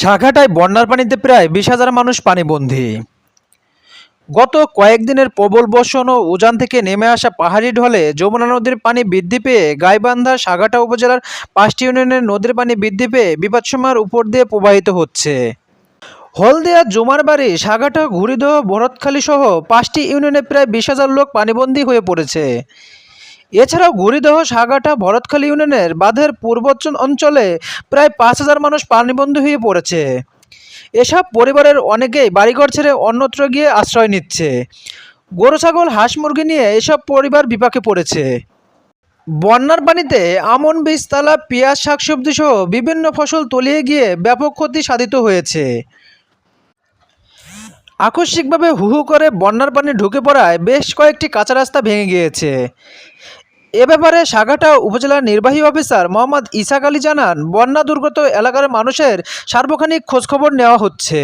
সাঘাটায় বন্যার পানিতে প্রায় বিশ হাজার মানুষ পানিবন্দী। গত কয়েকদিনের প্রবল বর্ষণ ও উজান থেকে নেমে আসা পাহাড়ি ঢলে যমুনা নদীর পানি বৃদ্ধি পেয়ে গাইবান্ধা সাঘাটা উপজেলার পাঁচটি ইউনিয়নের নদীর পানি বৃদ্ধি পেয়ে বিপদসীমার উপর দিয়ে প্রবাহিত হচ্ছে। হলদিয়া, জুমারবাড়ি সাঘাটা ঘুরিদহ ভরতখালী সহ পাঁচটি ইউনিয়নে প্রায় বিশ হাজার লোক পানিবন্দী হয়ে পড়েছে। এছাড়াও ঘুরিদহ সাগাটা ভরতখালী ইউনিয়নের বাঁধের পূর্বোচ্চ অঞ্চলে প্রায় পাঁচ হাজার মানুষ পানিবন্দী হয়ে পড়েছে। এসব পরিবারের অনেকেই বাড়িঘর ছেড়ে অন্যত্র গিয়ে আশ্রয় নিচ্ছে। গরু, ছাগল, হাঁস, মুরগি নিয়ে এসব পরিবার বিপাকে পড়েছে। বন্যার পানিতে আমন, বীজ, তালা, পেঁয়াজ, শাকসবজি সহ বিভিন্ন ফসল তলিয়ে গিয়ে ব্যাপক ক্ষতি সাধিত হয়েছে। আকস্মিকভাবে হু হু করে বন্যার পানি ঢুকে পড়ায় বেশ কয়েকটি কাঁচা রাস্তা ভেঙে গিয়েছে। এ ব্যাপারে সাগাটা উপজেলার নির্বাহী অফিসার মোহাম্মদ ইসাক আলী জানান, বন্যা দুর্গত এলাকার মানুষের সার্বক্ষণিক খোঁজখবর নেওয়া হচ্ছে।